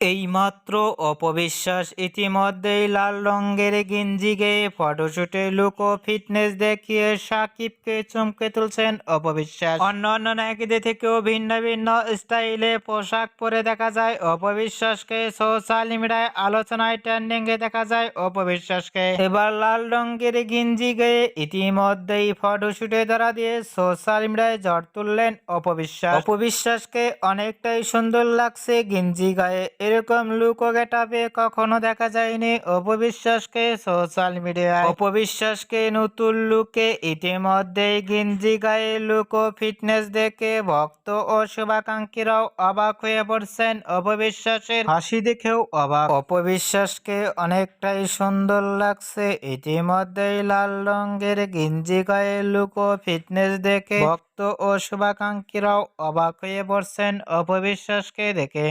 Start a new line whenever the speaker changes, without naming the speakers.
এইমাত্র অপবিশ্বাস ইতিমধ্যেই লাল রঙের গেঞ্জি গেয়ে ফটোশুটে, লুক ও ফিটনেস দেখিয়ে সাকিবকে চমকে তুলছেন অপবিশ্বাস। অন্য অন্য নায়িকাদের থেকেও ভিন্ন ভিন্ন স্টাইলে পোশাক পরে দেখা যায় অপবিশ্বাসকে। সোশ্যাল মিডিয়ায় আলোচনায় ট্রেন্ডিং এ দেখা যায় অপবিশ্বাসকে। এবার লাল রঙের গেঞ্জি গেয়ে ইতিমধ্যেই ফটোশুটে ধরা দিয়ে সোশ্যাল মিডিয়ায় ঝড় তুললেন অপবিশ্বাস। অপবিশ্বাসকে অনেকটাই সুন্দর লাগছে গেঞ্জি গায়ে। এরকম লুক গেটাপে কখনো দেখা যায়নি অপবিশ্বাসকে সোশ্যাল মিডিয়ায় অপবিশ্বাসকে নতুন লুকে ইতিমধ্যেই গেঞ্জি গায়ে লুক ফিটনেস দেখে ভক্ত ও শুভাকাঙ্ক্ষীরাও অবাক হয়ে পড়ছেন অপবিশ্বাসের হাসি দেখেও অবাক। অপবিশ্বাসকে অনেকটাই সুন্দর লাগছে, ইতিমধ্যেই লাল রঙের গেঞ্জি গায়ে লুক ফিটনেস দেখে ভক্ত ও শুভাকাঙ্ক্ষীরাও অবাক হয়ে পড়ছেন অপবিশ্বাসকে দেখে।